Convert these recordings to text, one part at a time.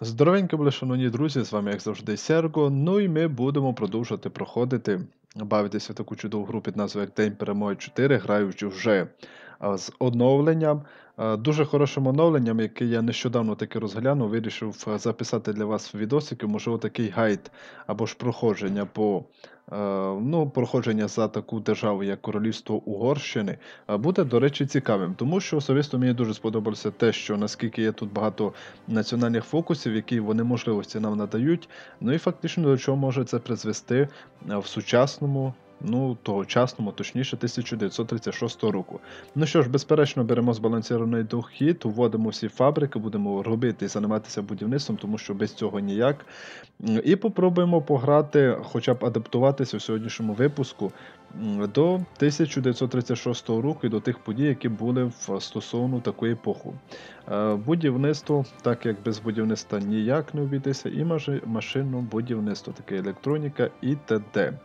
Здоровенько були, шановні друзі, з вами, як завжди, Серго. Ну і ми будемо продовжувати проходити, бавитися в таку чудову гру під назвою День перемоги 4, граючи вже з оновленням. Дуже хорошим оновленням, яке я нещодавно таки розглянув, вирішив записати для вас відосики, можливо, такий гайд або ж проходження по ну, проходження за таку державу, як Королівство Угорщини, буде, до речі, цікавим. Тому що особисто мені дуже сподобалося те, що наскільки є тут багато національних фокусів, які вони можливості нам надають. Ну і фактично до чого може це призвести в сучасному. Ну, тогочасному, точніше, 1936 року. Ну що ж, безперечно, беремо збалансований дохід, вводимо всі фабрики, будемо робити і займатися будівництвом, тому що без цього ніяк. І попробуємо пограти, хоча б адаптуватися в сьогоднішньому випуску до 1936 року і до тих подій, які були в стосовно такої епохи. Е, Будівництво, так як без будівництва ніяк не обійтися, і маши- машинне будівництво, таке електроніка і т.д.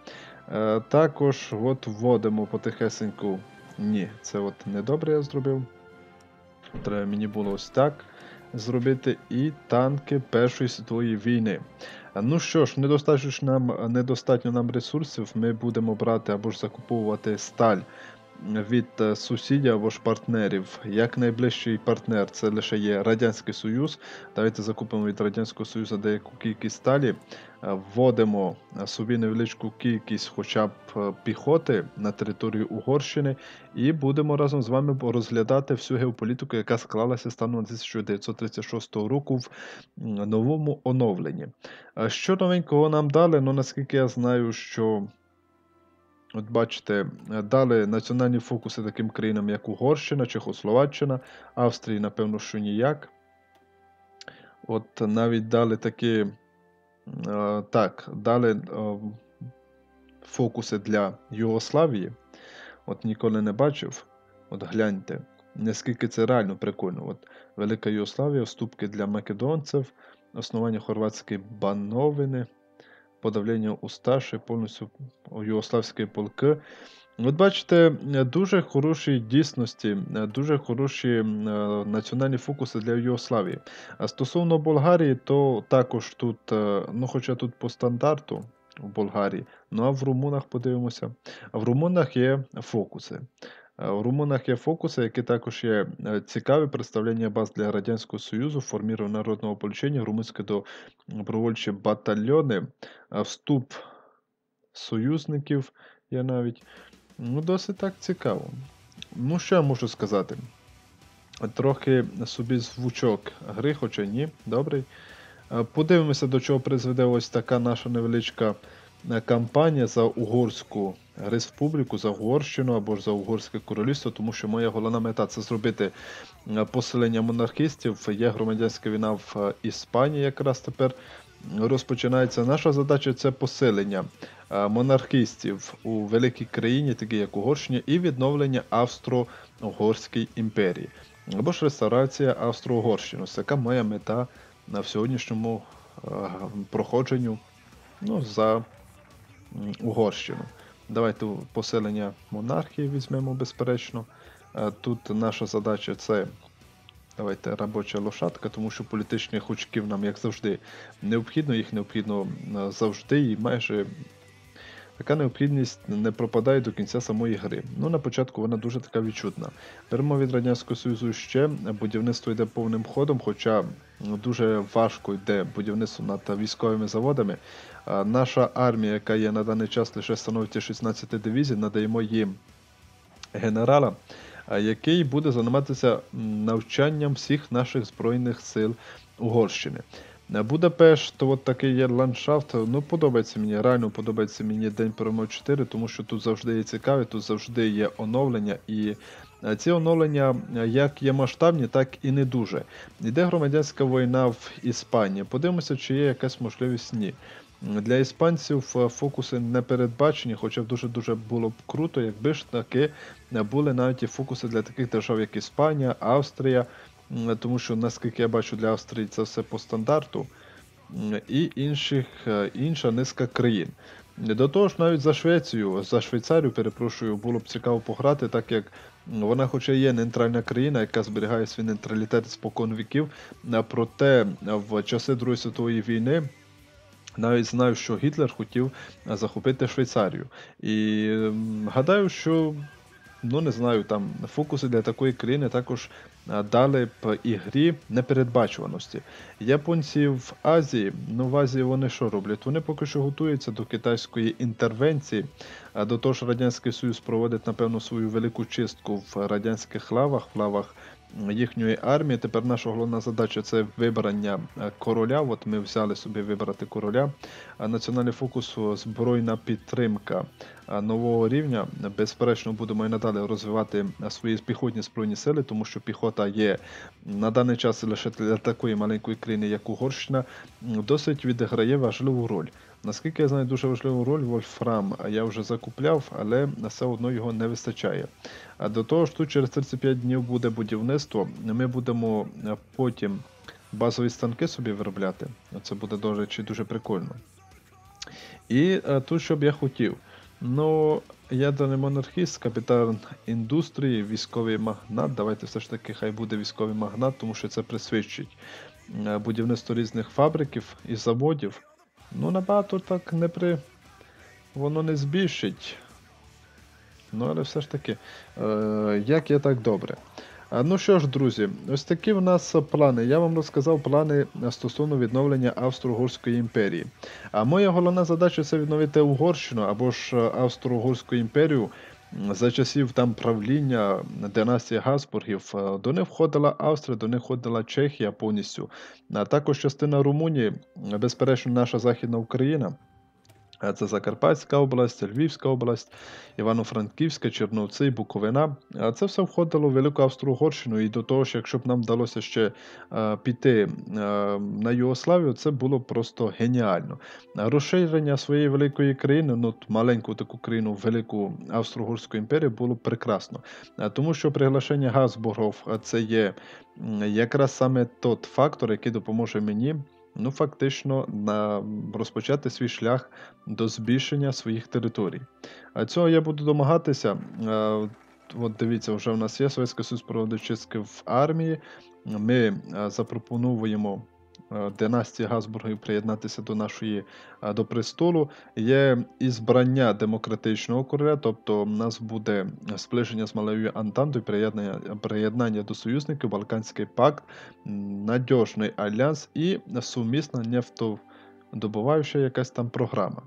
Е, Також от вводимо потихесеньку. Ні, це от недобре я зробив. Треба мені було ось так зробити. І танки Першої світової війни. Ну що ж, недостатньо нам, недостатньо нам ресурсів, ми будемо брати або ж закуповувати сталь від е, сусідів або ж партнерів. Як найближчий партнер це лише є Радянський Союз. Давайте закупимо від Радянського Союзу деяку кількість сталі, е, вводимо е, собі невеличку кількість хоча б піхоти на територію Угорщини, і будемо разом з вами розглядати всю геополітику, яка склалася станом 1936 року в новому оновленні. Що новенького нам дали? Ну наскільки я знаю, що. От бачите, е, дали національні фокуси таким країнам, як Угорщина, Чехословаччина, Австрії, напевно, що ніяк. От навіть дали такі. е, Так, дали е, фокуси для Югославії. От ніколи не бачив. От гляньте, наскільки це реально прикольно. От Велика Югославія, вступки для македонців, основання хорватської бановини, подавлення Усташі, повністю югославської полки. От бачите, дуже хороші дійсності, дуже хороші національні фокуси для Югославії. А стосовно Болгарії, то також тут, е, ну хоча тут по стандарту в Болгарії, ну а в румунах подивимося. В румунах є фокуси. Е, У румунах є фокуси, які також є е, цікаві представлення баз для Радянського Союзу, формірування народного ополчення, румунські добровольчі батальйони, е, вступ союзників є навіть. Ну, досить так цікаво. Ну, що я можу сказати? Трохи собі звучок гри, хоча ні, добрий. Е, Подивимося, до чого призведе ось така наша невеличка е, кампанія за угорську республіку, за Угорщину або ж за Угорське королівство, тому що моя головна мета це зробити е, поселення монархістів. Є громадянська війна в е, Іспанії якраз тепер розпочинається. Наша задача це поселення е, монархістів у великій країні, такій як Угорщині, і відновлення Австро-Угорської імперії. Або ж реставрація Австро-Угорщини. Ось така моя мета на сьогоднішньому проходженню ну, за Угорщину. Давайте поселення монархії візьмемо, безперечно. Е, Тут наша задача це давайте робоча лошадка, тому що політичних очків нам, як завжди, необхідно, їх необхідно завжди і майже така необхідність не пропадає до кінця самої гри. Ну, на початку вона дуже така відчутна. Беремо від Радянського Союзу ще, будівництво йде повним ходом, хоча ну, дуже важко йде будівництво над військовими заводами. Наша армія, яка є на даний час лише становить 16 дивізій, надаємо їм генерала, який буде займатися навчанням всіх наших збройних сил Угорщини. Будапешт, то от такий є ландшафт. Ну, подобається мені, реально подобається мені День перемоги 4, тому що тут завжди є цікаві, тут завжди є оновлення. І е, ці оновлення е, як є масштабні, так і не дуже. Йде громадянська війна в Іспанії. Подивимося, чи є якась можливість ні. Для іспанців е, фокуси не передбачені, хоча б дуже-дуже було б круто, якби ж таки були навіть фокуси для таких держав, як Іспанія, Австрія, тому що, наскільки я бачу, для Австрії це все по стандарту, і інших, е, інша низка країн. До того ж, навіть за Швецію, за Швейцарію, перепрошую, було б цікаво пограти, так як вона, хоча є нейтральна країна, яка зберігає свій нейтралітет спокон віків, проте в часи Другої світової війни. Навіть знаю, що Гітлер хотів захопити Швейцарію. І гадаю, що ну не знаю, там фокуси для такої країни також дали б ігрі непередбачуваності. Японці в Азії, ну в Азії вони що роблять? Вони поки що готуються до китайської інтервенції, а до того ж Радянський Союз проводить, напевно, свою велику чистку в радянських лавах, в лавах їхньої армії. Тепер наша головна задача це вибрання короля. От ми взяли собі вибрати короля. А Національний фокус збройна підтримка нового рівня. Безперечно, будемо і надалі розвивати свої піхотні збройні сили, тому що піхота є на даний час лише для такої маленької країни, як Угорщина, досить відіграє важливу роль. Наскільки я знаю дуже важливу роль Вольфрам я вже закупляв, але все одно його не вистачає. До того ж, тут через 35 днів буде будівництво. Ми будемо потім базові станки собі виробляти. Це буде дуже, дуже прикольно. І тут що б я хотів. Ну, ядерний монархіст, капітан індустрії, військовий магнат. Давайте все ж таки, хай буде військовий магнат, тому що це присвідчить будівництво різних фабриків і заводів. Ну, набагато так не при. Воно не збільшить. Ну, але все ж таки, е, як є так добре. Ну що ж, друзі, ось такі в нас плани. Я вам розказав плани стосовно відновлення Австро-Угорської імперії. А моя головна задача це відновити Угорщину або ж Австро-Угорську імперію. За часів там правління династії Гасбургів до них входила Австрія, до них входила Чехія повністю, а також частина Румунії, безперечно, наша Західна Україна. Це Закарпатська область, Львівська область, Івано-Франківська, Черновці, Буковина. Це все входило в Велику Австро-Угорщину. І до того ж, якщо б нам вдалося ще піти на Югославію, це було просто геніально. Розширення своєї великої країни, ну маленьку таку країну, велику Австро-Угорську імперію, було прекрасно. Тому що приглашення Газбургов це є якраз саме той фактор, який допоможе мені ну фактично розпочати свій шлях до збільшення своїх територій. А цього я буду домагатися. От дивіться, вже в нас є Совєтський Союз проводить чистки в армії. Ми запропонуємо Е, династії Газбургів приєднатися до нашої е, до престолу. Є ізбрання демократичного короля, тобто в нас буде сплиження з малою Антантою, приєднання приєднання до союзників, Балканський пакт, надіжний альянс і сумісна нефтодобуваюча якась там програма.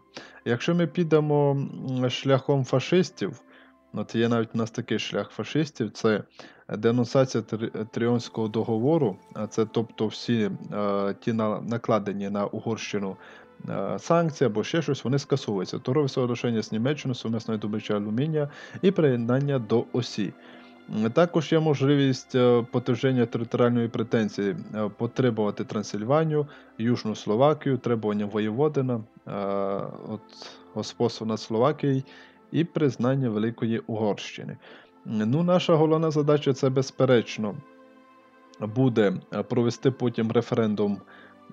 Якщо ми підемо шляхом фашистів, От є навіть у нас такий шлях фашистів, це денонсація Тріонського договору, це тобто всі е, ті накладені на Угорщину е, санкції або ще щось, вони скасовуються. Торгові соглашення з Німеччиною, сумісної добича алюмінія і приєднання до осі. Також є можливість е, потуження територіальної претензії потребувати Трансильванію, Южну Словакію, требування Воєводина, от господарство над Словакією і признання Великої Угорщини. Ну, Наша головна задача це, безперечно, буде е, провести потім референдум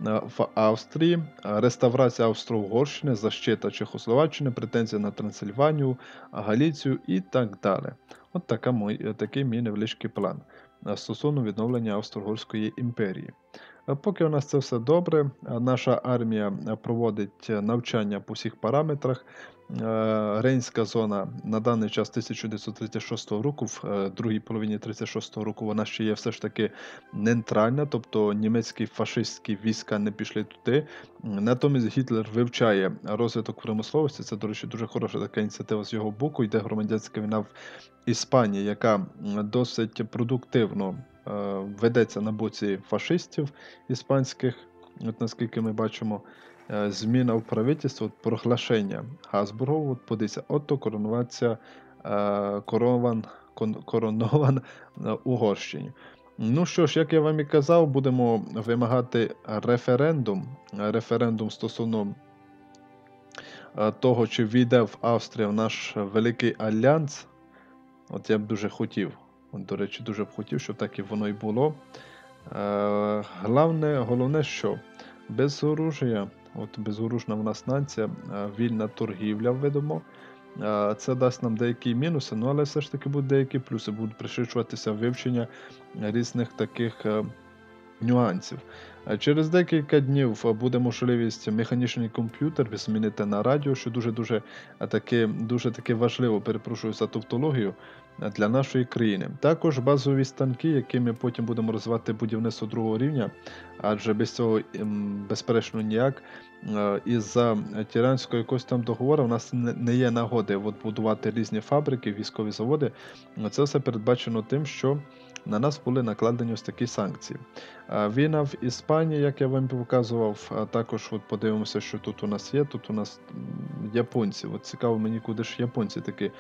е, в Австрії, реставрація Австро-Угорщини, защита Чехословаччини, претензія на Трансильванію, Галіцію і так далі. От така мой, е, такий мій невеличкий план стосовно відновлення Австро-Угорської імперії. Поки у нас це все добре, наша армія проводить навчання по всіх параметрах. Е, Рейнська зона на даний час 1936 року, в е, другій половині 36 року вона ще є все ж таки нейтральна, тобто німецькі фашистські війська не пішли туди. Натомість Гітлер вивчає розвиток промисловості. Це, до речі, дуже хороша така ініціатива з його боку. Йде громадянська війна в Іспанії, яка досить продуктивно е, ведеться на боці фашистів іспанських, от наскільки ми бачимо. Е, зміна в правительство, от проглашення Газбургу, от подивіться, ото коронуватися е, корован, коронован в Угорщині. Ну що ж, як я вам і казав, будемо вимагати референдум. Референдум стосовно е, того, чи війде в Австрію в наш великий альянс. От я б дуже хотів. От, До речі, дуже б хотів, щоб так і воно і було. Головне, головне що? Без оружия от безворушна в нас нація, е, вільна торгівля видимо. Е, Це дасть нам деякі мінуси, ну але все ж таки будуть деякі плюси, будуть пришичуватися вивчення різних таких е, нюансів. Е, Через декілька днів е, буде можливість механічний комп'ютер змінити на радіо, що дуже-дуже е, таки, дуже таки важливо, перепрошую за тавтологію, для нашої країни. Також базові станки, які ми потім будемо розвивати будівництво другого рівня, адже без цього ем, безперечно ніяк. Е, Із-за тиранського якогось там договору у нас не є нагоди от будувати різні фабрики, військові заводи. Це все передбачено тим, що на нас були накладені ось такі санкції. Війна в Іспанії, як я вам показував, також от подивимося, що тут у нас є. Тут у нас японці. От цікаво мені, куди ж японці таки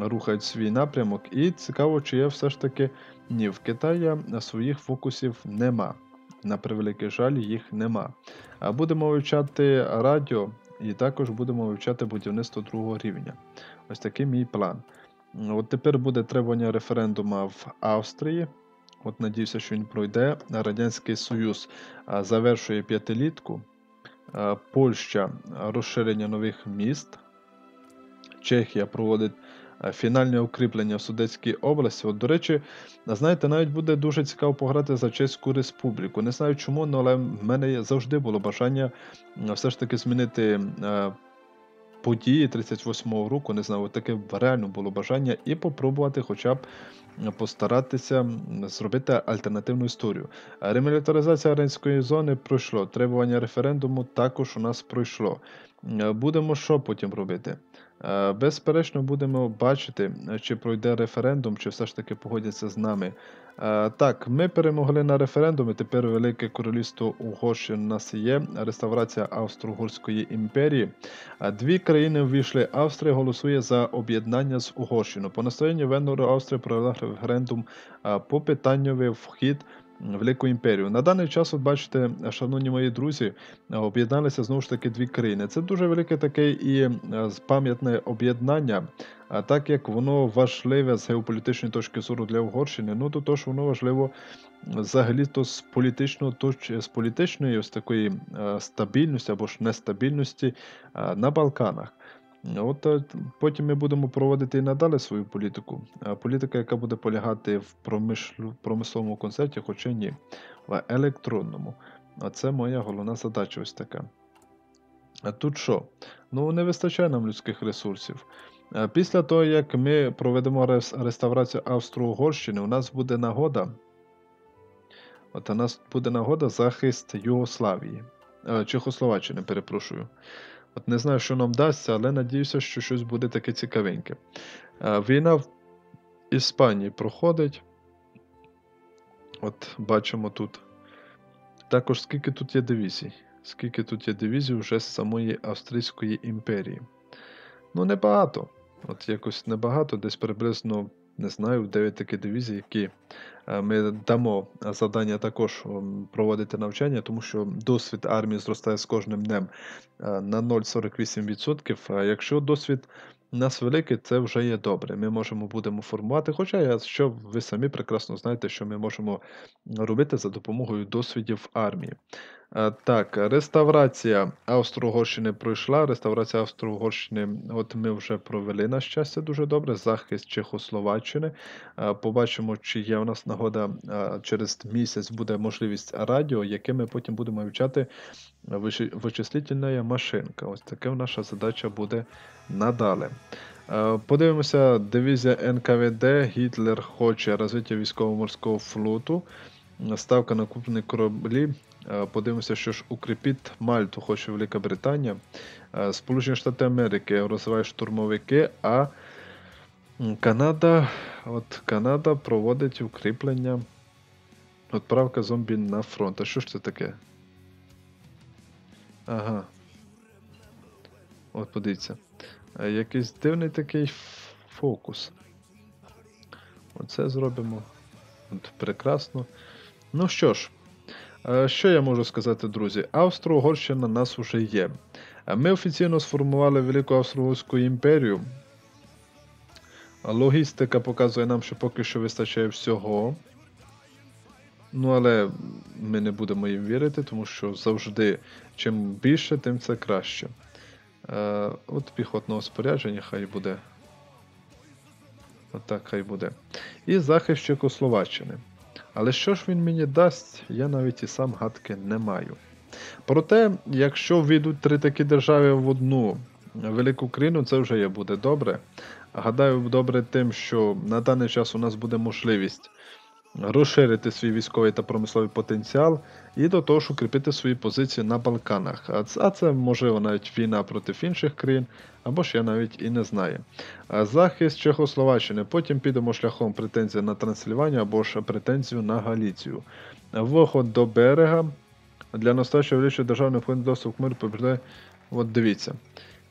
рухають свій напрямок. І цікаво, чи є все ж таки ні, в Китаї своїх фокусів нема. На превеликий жаль, їх нема. Будемо вивчати радіо і також будемо вивчати будівництво другого рівня. Ось такий мій план. От тепер буде требування референдуму в Австрії. От надіюся, що він пройде. Радянський Союз завершує п'ятилітку. Польща розширення нових міст. Чехія проводить фінальне укріплення в Судетській області. От, до речі, знаєте, навіть буде дуже цікаво пограти за Чеську Республіку. Не знаю чому, ну, але в мене завжди було бажання все ж таки змінити. Події 38-го року, не знаю, таке реально було бажання і попробувати хоча б постаратися зробити альтернативну історію. Ремілітаризація Аренської зони пройшло. Требування референдуму також у нас пройшло. Е, Будемо що потім робити? Е, Безперечно, будемо бачити, чи пройде референдум, чи все ж таки погодяться з нами. Е, Так, ми перемогли на референдумі. Тепер Велике Королівство Угорщини у нас є. Реставрація Австро-Угорської імперії. Дві країни ввійшли. Австрія голосує за об'єднання з Угорщиною. По настоянню Венору Австрія провела референдум по питанню вхід Велику імперію. На даний час, от бачите, шановні мої друзі, об'єдналися знову ж таки дві країни. Це дуже велике таке і пам'ятне об'єднання. А так як воно важливе з геополітичної точки зору для Угорщини, ну то тож воно важливо взагалі-то з політичного точ, з політичної ось такої е, стабільності або ж нестабільності е, на Балканах. От е, потім ми будемо проводити і надалі свою політику. Е, Політика, яка буде полягати в промисловому концерті, хоча ні, в електронному. А це моя головна задача ось така. А тут що? Ну, не вистачає нам людських ресурсів. Е, Після того, як ми проведемо реставрацію Австро-Угорщини, у нас буде нагода. От у нас буде нагода захист Югославії. Чехословаччини, перепрошую. От не знаю, що нам дасться, але надіюся, що щось буде таке цікавеньке. Е, Війна в Іспанії проходить. От бачимо тут. Також скільки тут є дивізій. Скільки тут є дивізій вже з самої Австрійської імперії. Ну, небагато. От якось небагато, десь приблизно, не знаю, 9 таких дивізій, які е, ми дамо завдання також проводити навчання, тому що досвід армії зростає з кожним днем е, на 0,48%. А якщо досвід нас великий, це вже є добре. Ми можемо будемо формувати. Хоча я що ви самі прекрасно знаєте, що ми можемо робити за допомогою досвідів армії. Е, Так, реставрація Австро-Угорщини пройшла. Реставрація Австро-Угорщини, от ми вже провели на щастя дуже добре. Захист Чехословаччини. Е, Побачимо, чи є у нас нагода е, через місяць буде можливість радіо, яке ми потім будемо вивчати вичи- вичислительна машинка. Ось таке наша задача буде надалі. Подивимося, дивізія НКВД. Гітлер хоче розвиття військово-морського флоту. Ставка на купні кораблі. Е, Подивимося, що ж укріпіть Мальту хоче Велика Британія. Е, Сполучені Штати Америки розвиває штурмовики, а Канада, от Канада проводить укріплення. Відправка зомбі на фронт. А що ж це таке? Ага. От подивіться. Е, Якийсь дивний такий фокус. Оце зробимо. От, прекрасно. Ну що ж, що я можу сказати, друзі? Австро-Угорщина у нас вже є. Е, Ми офіційно сформували Велику Австро-Угорську імперію. Логістика показує нам, що поки що вистачає всього. Ну, але ми не будемо їм вірити, тому що завжди чим більше, тим це краще. Е, От піхотного спорядження хай буде. Отак хай буде. І захист Чехословаччини. Але що ж він мені дасть, я навіть і сам гадки не маю. Проте, якщо війдуть три такі держави в одну велику країну, це вже є буде добре. Гадаю, добре тим, що на даний час у нас буде можливість розширити свій військовий та промисловий потенціал і до того ж укріпити свої позиції на Балканах. А це, можливо навіть війна проти інших країн, або ж я навіть і не знаю. Захист Чехословаччини, потім підемо шляхом претензії на Трансильванію або ж претензію на Галіцію. Виход до берега для настоящого величого державного входу доступ к миру побіждає. От дивіться.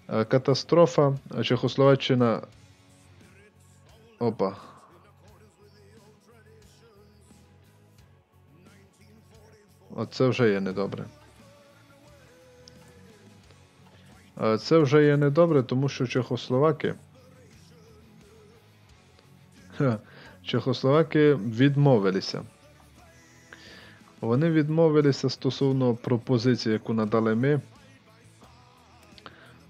Е, Катастрофа, Чехословаччина. Опа. Оце вже є недобре. Це вже є недобре, тому що Чехословаки. Чехословаки відмовилися. Вони відмовилися стосовно пропозиції, яку надали ми.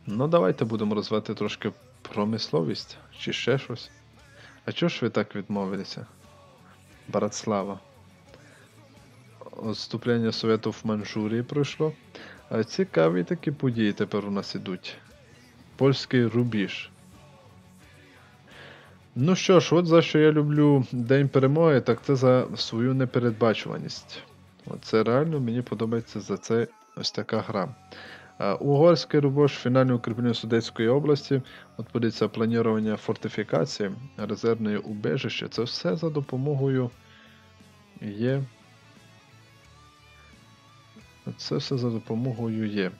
Ну, давайте будемо розвивати трошки промисловість чи ще щось. А чого ж ви так відмовилися? Братслава. Отступлення Совєту в Манчжурії пройшло. Цікаві такі події тепер у нас ідуть. Польський рубіж. Ну що ж, от за що я люблю День перемоги, так це за свою непередбачуваність. Це реально мені подобається за це ось така гра. Угорський рубеж, фінальне укріплення Судетської області, от подивіться, планування фортифікації, резервної убежище. Це все за допомогою є. Це все за допомогою є.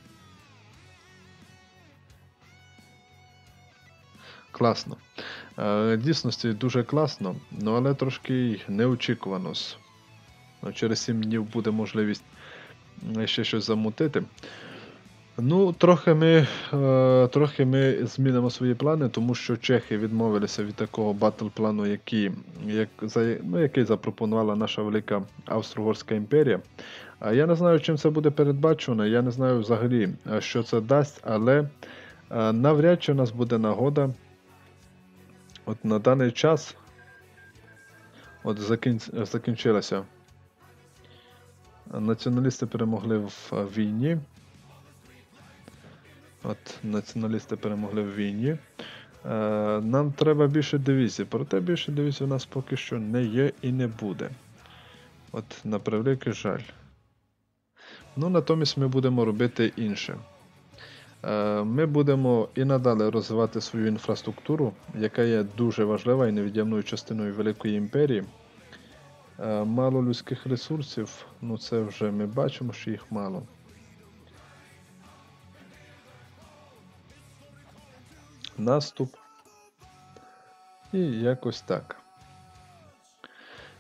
Класно. Е, Дійсності дуже класно, ну але трошки неочікувано. Ну, Через 7 днів буде можливість ще щось замутити. Ну, трохи ми е, трохи ми змінимо свої плани, тому що чехи відмовилися від такого батл плану, який як, за, ну, який запропонувала наша велика Австро-Угорська імперія. А я не знаю, чим це буде передбачено, я не знаю взагалі, е, що це дасть, але е, навряд чи у нас буде нагода. От на даний час от закін... закінчилася. Націоналісти перемогли в е, війні. От, націоналісти перемогли в війні. Е, Нам треба більше дивізій, проте більше дивізій у нас поки що не є і не буде. От, на превеликий жаль. Ну, натомість ми будемо робити інше. Е, Ми будемо і надалі розвивати свою інфраструктуру, яка є дуже важлива і невід'ємною частиною Великої імперії. Е, Мало людських ресурсів, ну це вже ми бачимо, що їх мало. Наступ. І якось так.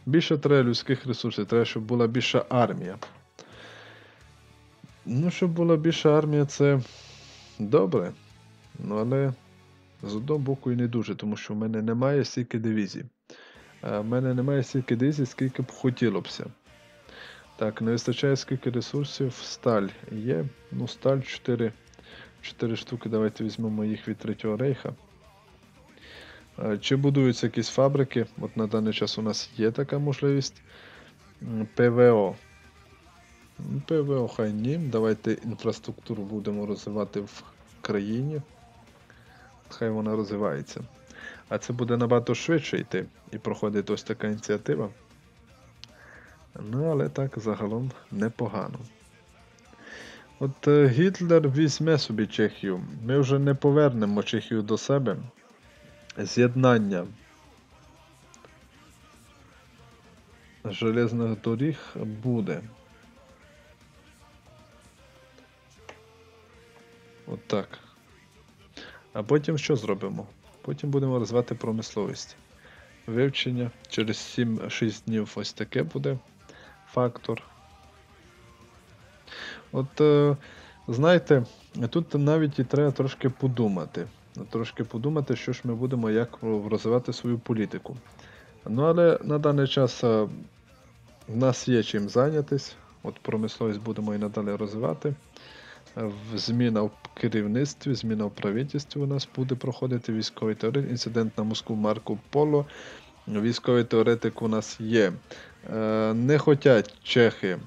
Більше треба людських ресурсів, треба, щоб була більша армія. Ну, щоб була більша армія, це добре. Ну, але з одного боку і не дуже, тому що в мене немає стільки дивізій. У мене немає стільки дивізій, скільки б хотілося. Так, не вистачає скільки ресурсів. Сталь є. Ну, сталь 4 4 штуки. Давайте візьмемо їх від Третього рейха. Чи будуються якісь фабрики? От на даний час у нас є така можливість. ПВО. ПВО хай ні. Давайте інфраструктуру будемо розвивати в країні. Хай вона розвивається. А це буде набагато швидше йти і проходить ось така ініціатива. Ну, але так загалом непогано. От е, Гітлер візьме собі Чехію. Ми вже не повернемо Чехію до себе. З'єднання железних доріг буде. От. А потім що зробимо? Потім будемо розвивати промисловість. Вивчення. Через 7-6 днів ось таке буде фактор. От, е, знаєте, тут навіть і треба трошки подумати. Трошки подумати, що ж ми будемо, як розвивати свою політику. Ну, але на даний час е, в нас є чим зайнятись. От промисловість будемо і надалі розвивати. Зміна в керівництві, зміна в правительстві у нас буде проходити військовий теоретик, інцидент на Москву Марко Поло. Військовий теоретик у нас є. Е, Не хотять чехи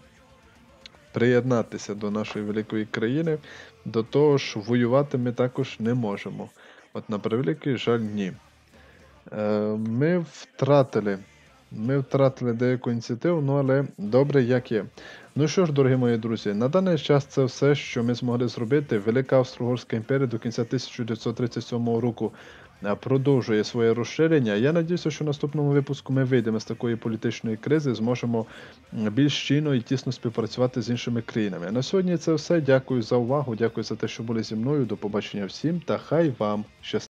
приєднатися до нашої великої країни, до того ж воювати ми також не можемо. От на превеликий жаль, ні. Е, Ми втратили. Ми втратили деяку ініціативу, ну але добре, як є. Ну що ж, дорогі мої друзі, на даний час це все, що ми змогли зробити. Велика Австро-Угорська імперія до кінця 1937 року продовжує своє розширення. Я надіюся, що в наступному випуску ми вийдемо з такої політичної кризи, зможемо більш щільно і тісно співпрацювати з іншими країнами. На сьогодні це все. Дякую за увагу, дякую за те, що були зі мною. До побачення всім та хай вам щастить.